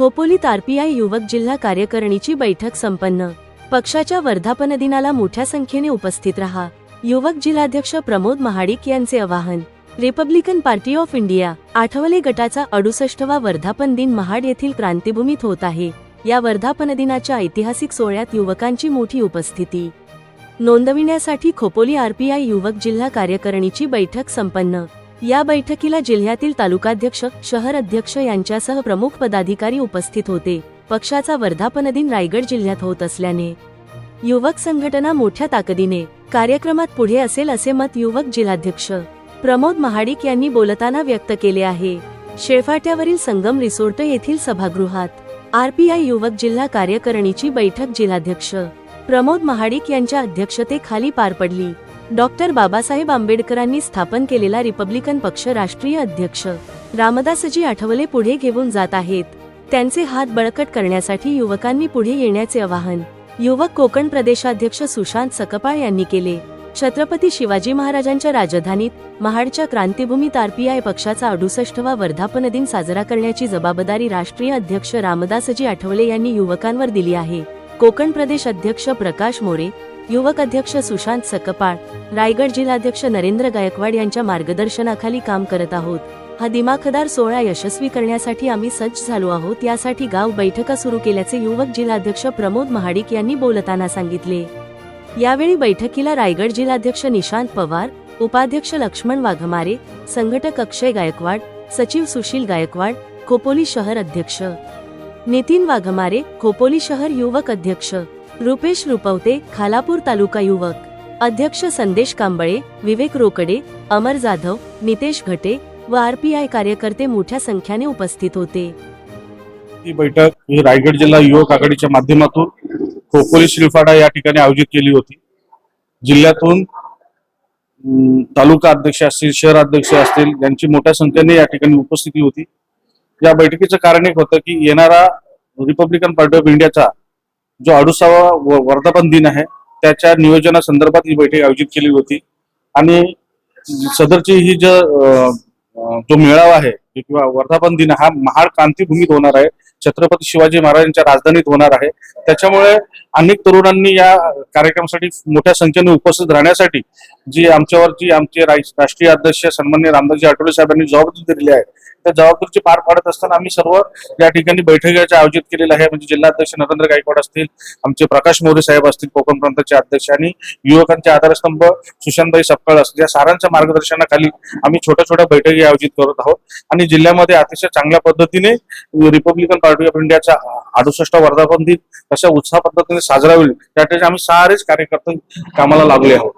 खोपोलीत RPI युवक जिल्हा कार्यकारिणीची बैठक संपन्न. पक्षाच्या वर्धापन दिनाला मोठ्या संख्येने उपस्थित रहा. युवक जिल्हाध्यक्ष प्रमोद महाडिक यांचे आवाहन. Republican Party of India Athawale गटाचा अडुसष्टवा वर्धापन दिन महाड येथील क्रांतीभूमीत होत आहे. या वर्धापन दिनाच्या ऐतिहासिक सोहळ्यात युवकांची मोठी उपस्थिती. नोंदविण्यासाठी खोपोली आरपीआय युवक जिल्हा कार्यकारिणीची बैठक संपन्न. या बैठकीला जिल्ह्यातील तालुकाध्यक्ष शहर अध्यक्ष यांच्यासह प्रमुख पदाधिकारी उपस्थित होते. पक्षाचा वर्धापन दिन रायगड जिल्ह्यात होत असल्याने युवक संघटना मोठ्या ताकदीने कार्यक्रमात पुढे असेल असे मत युवक जिल्हाध्यक्ष प्रमोद महाडिक यांनी बोलताना व्यक्त केले आहे. शेळफाट्यावरील संगम रिसोर्ट येथील सभागृहात आरपीआय युवक जिल्हा कार्यकारिणीची बैठक जिल्हाध्यक्ष प्रमोद महाडिक यांच्या अध्यक्षतेखाली पार पडली. डॉक्टर बाबासाहेब आंबेडकरांनी स्थापन केलेला रिपब्लिकन पक्ष राष्ट्रीय अध्यक्ष. रामदासजी आठवले पुढे घेऊन जात आहेत. त्यांचे हात बळकट करण्यासाठी युवकांनी पुढे येण्याचे आवाहन युवक कोकण प्रदेशाध्यक्ष सुशांत सकपाळ यांनी केले. छत्रपती शिवाजी महाराजांच्या राजधानीत महाडच्या क्रांतीभूमीत आरपीआय पक्षाचा अडुसष्टवा वर्धापन दिन साजरा करण्याची जबाबदारी राष्ट्रीय अध्यक्ष रामदासजी आठवले यांनी युवकांवर दिली आहे. कोकण प्रदेश अध्यक्ष प्रकाश मोरे युवक अध्यक्ष सुशांत सकपाळ रायगड जिल्हाध्यक्ष नरेंद्र गायकवाड यांच्या मार्गदर्शनाखाली काम करत आहोत. हा दिमाखदार सोहळा यशस्वी करण्यासाठी आम्ही सज्ज झालो आहोत यासाठी गाव बैठका सुरू केल्याचे युवक जिल्हाध्यक्ष प्रमोद महाडिक यांनी बोलताना सांगितले. यावेळी बैठकीला रायगड जिल्हाध्यक्ष निशांत पवार उपाध्यक्ष लक्ष्मण वाघमारे संघटक अक्षय गायकवाड सचिव सुशील गायकवाड खोपोली शहर अध्यक्ष. नितीन वाघमारे खोपोली शहर युवक अध्यक्ष. रुपेश रुपवते खालापूर तालुका युवक. अध्यक्ष संदेश कांबळे विवेक रोकडे अमर जाधव नितेश घटे व आरपीआय कार्यकर्ते मोठ्या संख्येने उपस्थित होते. ही बैठक ही रायगड जिल्हा युवक आघाडीच्या माध्यमातून खोपोली शिलफाडा या ठिकाणी आयोजित केली होती. जिल्ह्यातून तालुका अध्यक्ष असतील शहर अध्यक्ष असतील यांची मोठ्या संख्येने या ठिकाणी उपस्थिती होती. या बैठकीचं कारण एक होतं की येणारा रिपब्लिकन पार्टी ऑफ इंडियाचा जो अडुसावा व- वर्धापन दिन आहे त्याच्या नियोजनासंदर्भात ही बैठक आयोजित केली होती. आणि सदरची ही जो जो मेळावा आहे किंवा वर्धापन दिन हा महाड क्रांतीभूमीत होणार आहे. छत्रपती शिवाजी महाराजांच्या राजधानीत होणार आहे. त्याच्यामुळे अनेक तरुणांनी या कार्यक्रमासाठी मोठ्या संख्येने उपस्थित राहण्यासाठी जी आमच्यावर जी आमचे राष्ट्रीय अध्यक्ष सन्मान्य रामदासजी आठवले साहेबांनी जबाबदारी दिलेली आहे त्या जबाबदारीची पार पाडत असताना आम्ही सर्व या ठिकाणी बैठकीचे आयोजित केलेलं आहे. म्हणजे जिल्हाध्यक्ष नरेंद्र गायकवाड असतील आमचे प्रकाश मोरे साहेब असतील कोकण प्रांताचे अध्यक्ष आणि युवकांचे आधारस्तंभ सुशांतभाई सपकाळ असतील. या सारांच्या मार्गदर्शनाखाली आम्ही छोट्या छोट्या बैठकी आयोजित करत आहोत. आणि जिल्ह्यामध्ये अतिशय चांगल्या पद्धतीने रिपब्लिकन पार्टी ऑफ इंडियाचा अडुसष्ट वर्धापन दिन कशा उत्साह पद्धतीने साजरा होईल त्यासाठी आम्ही सारेच कार्यकर्ते कामाला लागले आहोत.